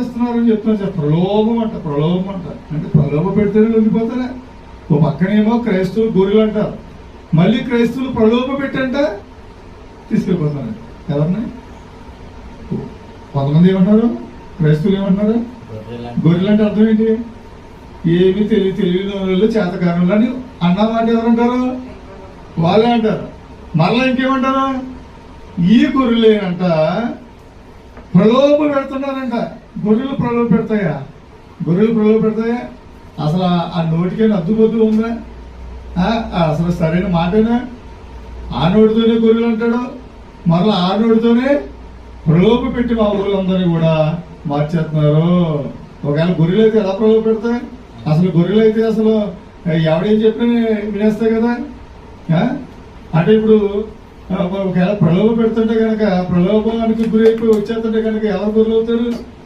చేస్తున్నారని చెప్తున్నారు సార్. ప్రలోభం అంట ప్రలోభం అంట. అంటే ప్రలోభ పెడితేనే లొంగిపోతారా ఓ పక్కనేమో క్రైస్తవులు గొర్రెలు అంటారు. మళ్ళీ క్రైస్తవులు ప్రలోభ పెట్టంట తీసుకెళ్ళిపోతున్నారు ఎవరిని? కొంతమంది ఏమంటారు క్రైస్తవులు ఏమంటున్నారు? గొర్రెలు అంటే అర్థం ఏంటి? ఏమి తెలియ వాళ్ళు చేతకారులు అని అన్నమాట ఎవరంటారు వాళ్ళే అంటారు. మళ్ళా ఇంకేమంటారు? ఈ గొర్రెలేనంట ప్రలోభ పెడుతున్నారంట. గొర్రెలు ప్రలోభ పెడతాయా? గొర్రెలు ప్రలోభ పెడతాయా? అసలు ఆ- నోటికైనా అద్దుబొద్దు ఉందా? అసలు సరైన మాటేనా? ఆ నోటితోనే గొర్రెలు అంటాడు. మరలా ఆ నోటితోనే ప్రలోభ పెట్టి మా ఊళ్ళందరినీ కూడా మార్చేస్తున్నారు. ఒకవేళ గొర్రెలు అయితే ఎలా ప్రలోభ పెడతాయి? అసలు గొర్రెలు అయితే అసలు ఎవడేం చెప్పినా వినేస్తాయి కదా? అంటే ఇప్పుడు ఒకవేళ ప్రలోభ పెడుతుంటే కనుక ప్రలోభానికి గురైపోయి వచ్చేస్తుంటే కనుక ఎలా గొర్రెలు అవుతారు